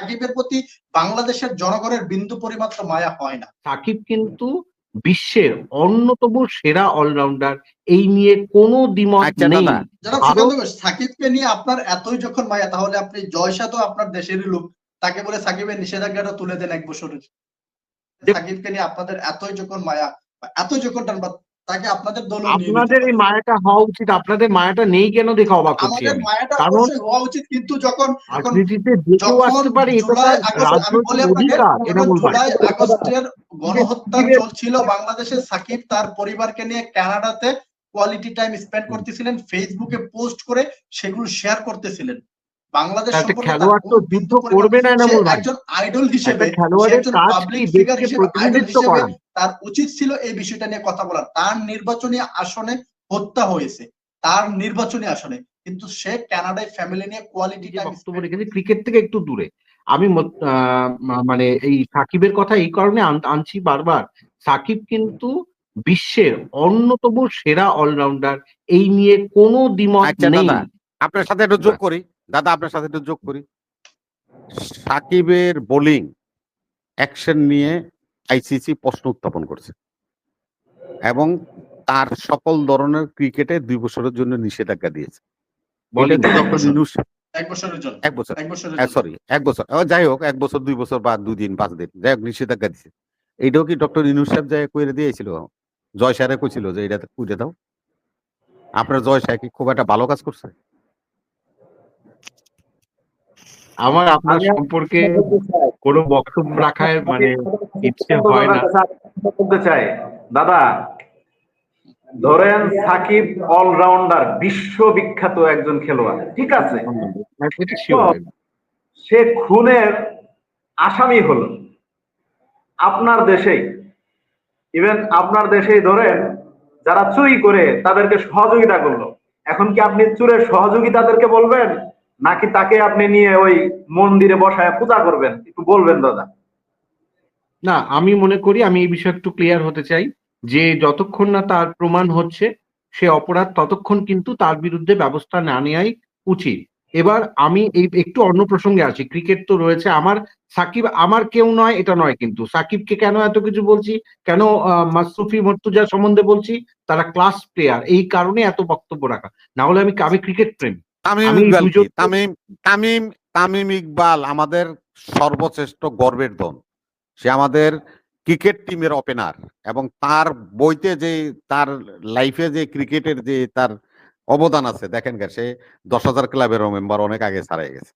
সাকিবের প্রতি বাংলাদেশের জনগণের বিন্দু পরিমাত্র মায়া হয় না। সাকিব কিন্তু বিশ্বের অন্যতম সেরা অলরাউন্ডার এই নিয়ে কোনো দ্বিমত আচ্ছা, নেই। সাকিবকে নিয়ে আপনার এতই যখন মায়া তাহলে আপনি জয়সা তো আপনার দেশেরই লোক। তাকে বলে সাকিবের নিষেধাজ্ঞাটা তুলে দেন এক বছরের। সাকিবকে নিয়ে আপনাদের এতই যখন মায়া বা এতই যখন টান তাকে আপনাদের দল আপনাদের এই মায়াটা হওয়া উচিত আপনাদের মায়াটা নেই কেন দেখে অবাক হচ্ছি? আমাদের মায়াটা কারণ- হওয়া উচিত কিন্তু যখন যখন রাজনীতিতে যে কেউ আসতে পারে এটা জুলাই তার আগস্ট আমি বলি রাজনৈতিক অধিকার এটা যখন আগস্টের গণহত্যা চলছিল বাংলাদেশে সাকিব তার পরিবারকে নিয়ে কানাডাতে কোয়ালিটি টাইম স্পেন্ড করতেছিলেন ফেসবুকে পোস্ট করে সেগুলো শেয়ার করতেছিলেন। বাংলাদেশ তার খেলোয়াড় তো যুদ্ধ করবে না এনামুল ভাই একজন আইডল হিসেবে খেলোয়াড়ের কাজ কি দেশকে প্রতিনিধিত্ব করা। তার উচিত ছিল এই বিষয়টা নিয়ে কথা বলার। তার নির্বাচনী আসনে হত্যা হয়েছে। তার নির্বাচনী আসনে। কিন্তু সে কানাডায় ফ্যামিলি নিয়ে কোয়ালিটি বক্তব্য রেখেছে ক্রিকেট থেকে একটু দূরে। আমি আহ, মানে এই সাকিবের কথা এই কারণে আনছি বারবার। সাকিব কিন্তু বিশ্বের অন্যতম সেরা অলরাউন্ডার এই নিয়ে কোনো দ্বিমত আচ্ছা, নেই। আপনার সাথে একটু যোগ করি। দাদা আপনার সাথে একটু যোগ করি। সাকিবের বোলিং অ্যাকশন নিয়ে আইসিসি প্রশ্ন উত্থাপন করছে এবং তার সকল ধরনের ক্রিকেটে দুই বছরের জন্য নিষেধাজ্ঞা দিয়েছে। বলেন এটা ডক্টর ইউনুস এক বছরের জন্য। এক বছর। এক বছরের জন্য। সরি এক বছর। যাই হোক এক বছর দুই বছর বা দুই দিন পাঁচ দিন যাই হোক নিষেধাজ্ঞা দিয়েছে। এইটাও কি ডক্টর ইনুস সাহেব যাই কইরে দিয়েছিল? জয় স্যারে কইছিল যে এটা কুইরে দাও। আপনার জয় স্যার কি খুব একটা ভালো কাজ করছে? আমার আপনার সম্পর্কে কোনো বক্তব্য রাখার মানে ইচ্ছে হয় না। বলতে চাই। দাদা ধরেন সাকিব অলরাউন্ডার বিশ্ববিখ্যাত একজন খেলোয়াড় ঠিক আছে? সে খুনের আসামি হলো। আপনার দেশেই ইভেন আপনার দেশেই ধরেন যারা চুরি করে তাদেরকে সহযোগিতা করল। এখন কি আপনি চুরের সহযোগিতাদেরকে বলবেন? নাকি তাকে আপনি নিয়ে ওই মন্দিরে বসায় পূজা করবেন? একটু বলবেন দাদা। না আমি মনে করি আমি এই বিষয়ে একটু ক্লিয়ার হতে চাই। যে যতক্ষণ না তার প্রমাণ হচ্ছে সে অপরাধ ততক্ষণ কিন্তু তার বিরুদ্ধে ব্যবস্থা না নেওয়াই উচিত। এবার আমি এই একটু অন্য প্রসঙ্গে আছি। ক্রিকেট তো রয়েছে। আমার সাকিব আমার কেউ নয় এটা নয় কিন্তু। সাকিবকে কেন এত কিছু বলছি? কেন আহ, মাসরুফি মর্তুজা সম্বন্ধে বলছি? তারা ক্লাস প্লেয়ার এই কারণে এত বক্তব্য রাখা। না হলে আমি আমি ক্রিকেট প্রেমী। তামিম ইকবাল তামিম তামিম তামিম ইকবাল আমাদের সর্বশ্রেষ্ঠ গর্বের ধন। সে আমাদের ক্রিকেট টিমের ওপেনার এবং তার বইতে যে তার লাইফে যে ক্রিকেটের যে তার অবদান আছে দেখেন গে সে দশ হাজার ক্লাবের মেম্বার অনেক আগে ছাড়াই গেছে।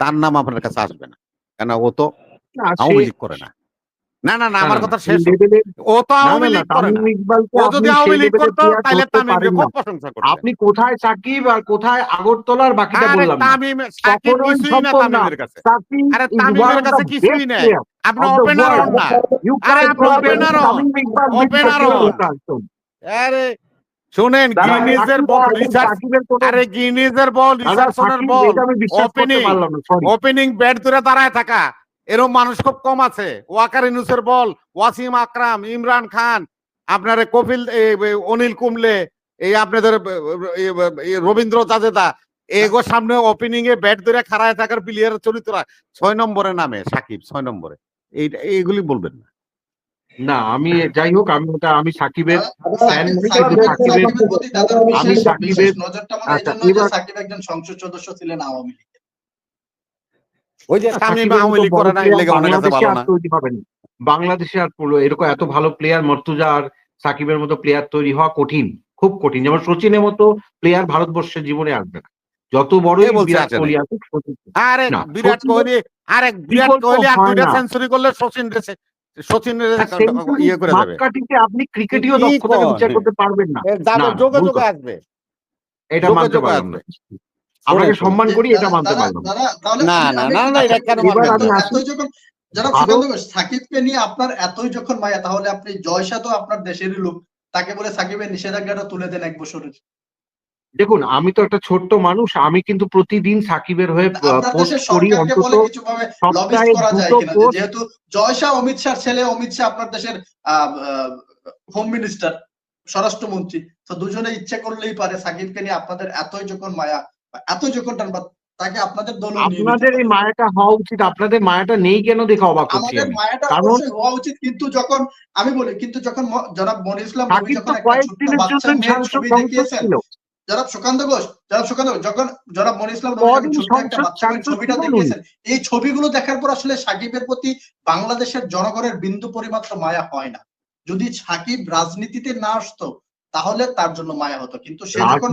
তার নাম আপনার কাছে আসবে না। কেন ও তো আওয়ামী লীগ করে না। না না না আমার কথা শেষ ও তো আওয়ামী লীগ করে না। ও যদি আওয়ামী লীগ করতো তাহলে তামিমকে খুব প্রশংসা আপনি কোথায় সাকিব আর কোথায় আগরতলার বাকিটা বললাম তামিম সাকিব কিছুই না তামিমের কাছে। আরে তামিমের কাছে কিছুই আপনি ওপেনার হন না। আরে আপনি opener হন। সচিন হন। আরে শুনেন গিনিজের বল রিচার্ড আরে গিনিজের বল রিচার্ডসনের বল এটা আমি বিশ্বাস করতে opening, পারলাম না, ওপেনিং ব্যাট ধরে দাঁড়ায় থাকা। এরকম মানুষ খুব কম আছে। ওয়াকার ইনুসের বল ওয়াসিম আকরাম ইমরান খান আপনার কপিল এই, এই, অনিল কুমলে এই আপনাদের রবীন্দ্র জাদেদা এগো সামনে ওপেনিং এ ব্যাট ধরে খাড়ায় থাকার প্লেয়ার চরিত্র ছয় নম্বরে নামে সাকিব ছয় নম্বরে। এইটা এইগুলি বলবেন না। না আমি যাই হোক আমি ওটা আমি সাকিবের সাকিবের- সাকিবের- সাকিবের প্রতি দাদার আমি সাকিবের- নজরটা এই আচ্ছা, সাকিব একজন সংসদ সদস্য ছিলেন আওয়ামী লীগ ওই যে তামিম সাকিবের আওয়ামী মতো লীগ বড় করে না player লেগে বাংলাদেশে আর তৈরি হবে না। বাংলাদেশে আর পুরো এরকম এত ভালো প্লেয়ার মর্তুজা আর সাকিবের মতো প্লেয়ার তৈরি হওয়া কঠিন খুব কঠিন। যেমন সচিনের মতো প্লেয়ার ভারতবর্ষের জীবনে আসবে না। যত বড়ই বিরাট কোহলি আসুক আরে বিরাট কোহলি আরে বিরাট কোহলি আর দুইটা সেঞ্চুরি করলে সচিন রেসে ইয়ে করে যাবে আপনি ক্রিকেটীয় কি দক্ষতাকে বিচার করতে পারবেন না। এ যাবে না, যোগে ভুল যোগে কথা। আসবে। এটা মানতে যোগে পারলাম আসবে। না আপনাকে সম্মান করি এটা মানতে পারলাম না। না, না, না, এটা কেন এবার মানবেন আমি না? আসি। এতই যখন যারা সাকিবকে নিয়ে আপনার এতই যখন মায়া তাহলে আপনি জয়সা তো আপনার দেশেরই লোক তাকে বলে সাকিবের নিষেধাজ্ঞাটা তুলে দেন এক বছরের দেখুন আমি তো একটা ছোট্ট মানুষ আমি কিন্তু প্রতিদিন সাকিবের হয়ে আপনার পোস্ট দেশের করি অন্তত কিছু ভাবে সপ্তাহে দুটো পোস্ট যেহেতু জয়সা অমিত শাহ ছেলে অমিত শাহ আপনার দেশের হোম মিনিস্টার স্বরাষ্ট্রমন্ত্রী তো দুজনে ইচ্ছে করলেই পারে সাকিবকে নিয়ে আপনাদের এতই যখন মায়া বা এতই যখন টান তাকে আপনাদের দল আপনাদের এই মায়াটা হওয়া উচিত আপনাদের মায়াটা নেই কেন দেখে অবাক হচ্ছি আমাদের মায়াটা অবশ্যই হওয়া উচিত কিন্তু যখন আমি বলি কিন্তু যখন জনাব মনির ইসলাম যখন তো একটা কয়েক ছোট্ট দিনের বাচ্চা জন্য ছবি দেখিয়েছেন জনাব সুকান্ত ঘোষ জনাব সুকান্ত যখন জনাব মনির ইসলাম ছবিটা দেখিয়েছেন এই ছবিগুলো দেখার পর আসলে সাকিবের প্রতি বাংলাদেশের জনগণের বিন্দু পরিমাত্র মায়া হয় না। যদি সাকিব রাজনীতিতে না আসতো তাহলে তার জন্য মায়া হতো। কিন্তু সে যখন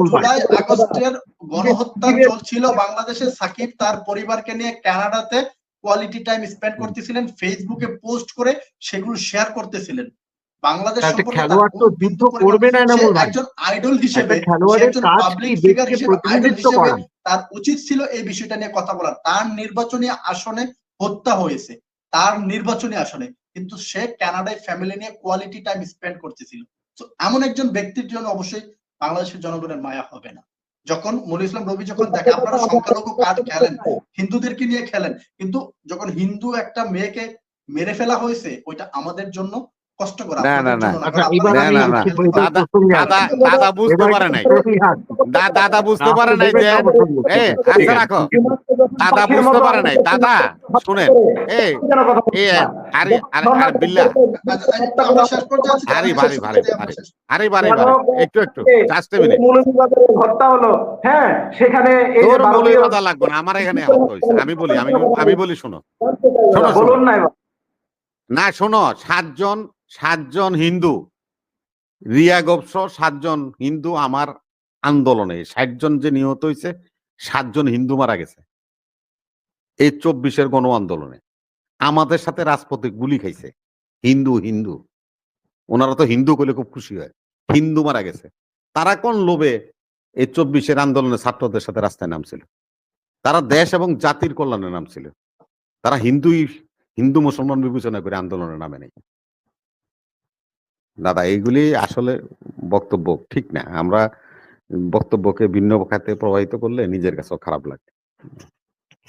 জুলাই আগস্টের গণহত্যা চলছিল বাংলাদেশে সাকিব তার পরিবারকে নিয়ে কানাডাতে কোয়ালিটি টাইম স্পেন্ড করতেছিলেন ফেসবুকে পোস্ট করে সেগুলো শেয়ার করতেছিলেন। বাংলাদেশ একটা সম্পর্কে তার খেলোয়াড় তো যুদ্ধ করবে না এনামুল ভাই একজন আইডল হিসেবে একটা খেলোয়াড়ের সে একজন পাবলিক ফিগার হিসেবে আইডল হিসেবে তার উচিত ছিল এই বিষয়টা নিয়ে কথা বলার। তার নির্বাচনী আসনে হত্যা হয়েছে। তার নির্বাচনী আসনে কিন্তু সে কানাডায় ফ্যামিলি নিয়ে কোয়ালিটি টাইম স্পেন্ড করতেছিল। তো এমন একজন ব্যক্তির জন্য অবশ্যই বাংলাদেশের জনগণের মায়া হবে না। যখন মনির ইসলাম রবি যখন দেখে, আপনারা সংখ্যালঘু কার্ড খেলেন, হিন্দুদেরকে নিয়ে খেলেন, কিন্তু যখন হিন্দু একটা মেয়েকে মেরে ফেলা হয়েছে, ওইটা আমাদের জন্য কষ্টকর না, না, না। না। আচ্ছা না, না, না। দাদা- দাদা বুঝতে পারে নাই। প্রসঙ্গে আসি। দা- দাদা বুঝতে পারে নাই যে এ আচ্ছা রাখো। দাদা বুঝতে পারে নাই। দাদা শুনেন। এই আরে আরে আরে বিল্লা। আচ্ছা। ভারী, ভারী, একটু একটু। জাস্ট এ মিনিট হত্যা হলো হ্যাঁ সেখানে এই মৌলিক কথা লাগবে না আমার এখানে আমি বলি আমি আমি বলি শোনো। শোনো, শোনো। বলুন না না শোনো সাতজন সাতজন হিন্দু। রিয়া গোপস সাতজন হিন্দু আমার আন্দোলনে। ষাটজন যে নিহত হয়েছে সাতজন হিন্দু মারা গেছে। এই চব্বিশের গণ আন্দোলনে আমাদের সাথে রাজপথে গুলি খাইছে। হিন্দু হিন্দু। ওনারা তো হিন্দু করলে খুব খুশি হয়। হিন্দু মারা গেছে। তারা কোন লোভে এই চব্বিশের আন্দোলনে ছাত্রদের সাথে রাস্তায় নামছিল? তারা দেশ এবং জাতির কল্যাণে নামছিল। তারা হিন্দুই, হিন্দু মুসলমান বিবেচনা করে আন্দোলনে নামে নেই। দাদা এইগুলি আসলে বক্তব্য ঠিক না। আমরা বক্তব্যকে ভিন্ন খাতে প্রবাহিত করলে নিজের কাছেও খারাপ লাগে।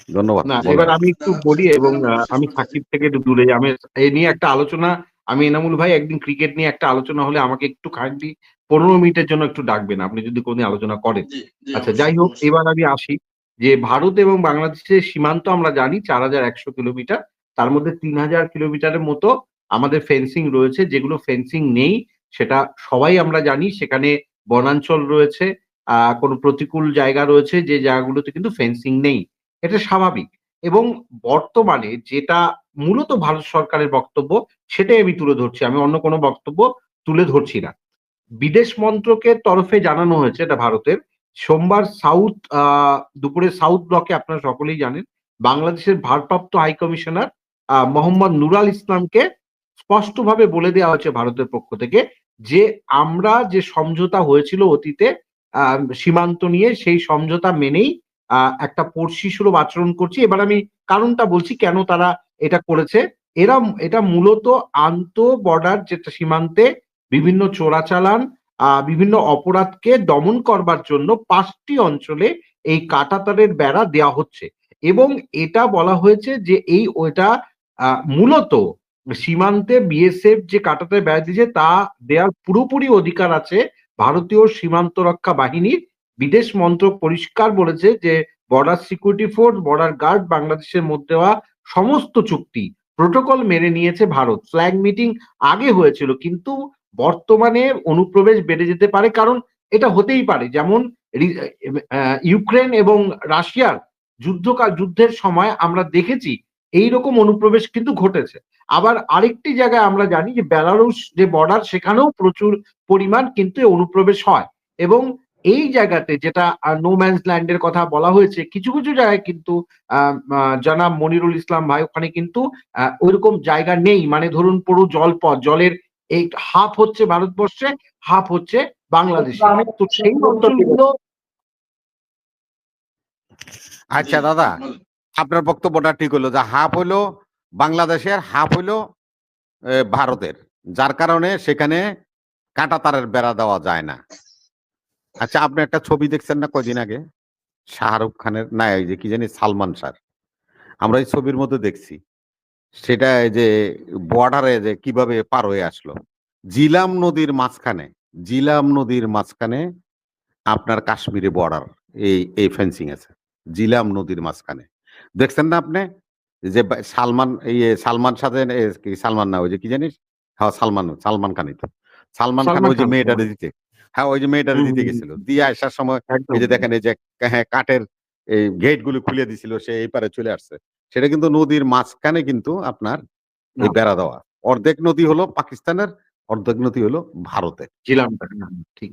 ধন্যবাদ। এবার আমি একটু বলি এবং আমি সাকিব থেকে একটু দূরে। আমি এই নিয়ে একটা আলোচনা আমি এনামুল ভাই একদিন ক্রিকেট নিয়ে একটা আলোচনা হলে আমাকে একটু খান্ডি পনেরো মিনিটের জন্য একটু ডাকবেন। আপনি যদি কোনদিন আলোচনা করেন। আচ্ছা যাই হোক এবার আমি আসি যে ভারত এবং বাংলাদেশের সীমান্ত আমরা জানি চার হাজার একশো কিলোমিটার। তার মধ্যে তিন হাজার কিলোমিটারের মতো আমাদের ফেন্সিং রয়েছে যেগুলো ফেন্সিং নেই সেটা সবাই আমরা জানি সেখানে বনাঞ্চল রয়েছে কোনো প্রতিকূল জায়গা রয়েছে যে জায়গাগুলোতে কিন্তু ফেন্সিং নেই। এটা স্বাভাবিক। এবং বর্তমানে যেটা মূলত ভারত সরকারের বক্তব্য সেটাই আমি তুলে ধরছি। আমি অন্য কোনো বক্তব্য তুলে ধরছি না। বিদেশ মন্ত্রকের তরফে জানানো হয়েছে এটা ভারতের। সোমবার সাউথ দুপুরে সাউথ ব্লকে আপনারা সকলেই জানেন বাংলাদেশের ভারপ্রাপ্ত হাই কমিশনার আহ, মোহাম্মদ নুরাল ইসলামকে স্পষ্টভাবে বলে দেওয়া হয়েছে ভারতের পক্ষ থেকে যে আমরা যে সমঝোতা হয়েছিল অতীতে সীমান্ত নিয়ে সেই সমঝোতা মেনেই একটা পড়শি সুলভ আচরণ করছি। এবার আমি কারণটা বলছি, কেন তারা এটা করেছে? এরা, এটা মূলত আন্ত বর্ডার যেটা সীমান্তে বিভিন্ন চোরাচালান বিভিন্ন অপরাধকে দমন করবার জন্য পাঁচটি অঞ্চলে এই কাটাতারের বেড়া দেওয়া হচ্ছে। এবং এটা বলা হয়েছে যে এই ওটা মূলত সীমান্তে বিএসএফ যে কাটাতে বেড়া দিয়েছে, তা দেওয়ার পুরোপুরি অধিকার আছে ভারতীয় সীমান্ত রক্ষা বাহিনীর। বিদেশ মন্ত্রক পরিষ্কার বলেছে যে border security force border guard বাংলাদেশের মধ্যে হওয়া সমস্ত চুক্তি প্রোটোকল মেনে নিয়েছে ভারত। ফ্ল্যাগ মিটিং আগে হয়েছিল, কিন্তু বর্তমানে অনুপ্রবেশ বেড়ে যেতে পারে, কারণ এটা হতেই পারে। যেমন ইউক্রেন এবং রাশিয়ার যুদ্ধকাল যুদ্ধের সময় আমরা দেখেছি এই রকম অনুপ্রবেশ কিন্তু ঘটেছে। আবার আরেকটি জায়গায় আমরা জানি যে বেলারুশ যে বর্ডার সেখানেও প্রচুর পরিমাণ কিন্তু অনুপ্রবেশ হয়। এবং এই জায়গাতে যেটা নো ম্যানস ল্যান্ডের কথা বলা হয়েছে কিছু কিছু জায়গায় কিন্তু আহ, আহ, মনিরুল ইসলাম ভাই ওখানে কিন্তু আহ, ওইরকম জায়গা নেই। মানে ধরুন পুরো জলপথ জলের এই হাফ হচ্ছে ভারতবর্ষে হাফ হচ্ছে বাংলাদেশে। তো সেই অঞ্চলগুলো আচ্ছা দাদা। আপনার বক্তব্যটা ঠিক হলো যে হাফ হলো বাংলাদেশের, হাফ হলো ভারতের, যার কারণে সেখানে কাঁটা তারের বেড়া দেওয়া যায় না। আচ্ছা আপনি একটা ছবি দেখছেন না কয়দিন আগে? শাহরুখ খানের, না, এই যে কি জানি সালমান শাহ আমরা এই ছবির মধ্যে দেখছি। সেটা যে বর্ডারে যে কীভাবে পার হয়ে আসলো। জিলাম নদীর মাঝখানে, জিলাম নদীর মাঝখানে আপনার কাশ্মীরে বর্ডার এই এই ফেন্সিং আছে। জিলাম নদীর মাঝখানে। দেখছেন না আপনি? যে সালমান ইয়ে সালমান সাথে সালমান না ওই যে কি জানিস? হ্যাঁ সালমান সালমান খানই তো সালমান খান ওই যে খান, মেয়েটারে দিতে। হ্যাঁ ওই যে মেয়েটারে দিতে গেছিল। দিয়ে আসার সময় এই যে দেখেন এই যে হ্যাঁ কাঠের এই গেটগুলো খুলে দিছিল সে এই পারে চলে আসছে। সেটা কিন্তু নদীর মাঝখানে কিন্তু আপনার এই বেড়া দেওয়া। অর্ধেক নদী হলো পাকিস্তানের অর্ধেক নদী হলো ভারতের। ঠিক ঠিক।